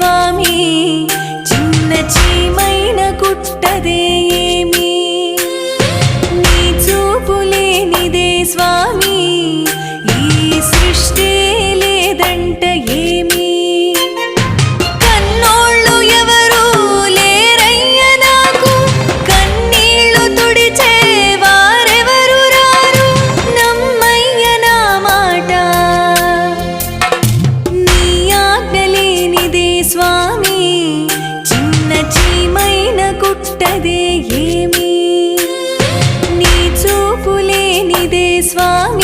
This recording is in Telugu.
స్వామి చిన్న చీమైన కుట్టదే ఏమి? నీ చూపులేనిదే స్వామి ఈ సృష్టి లేనిదే స్వామి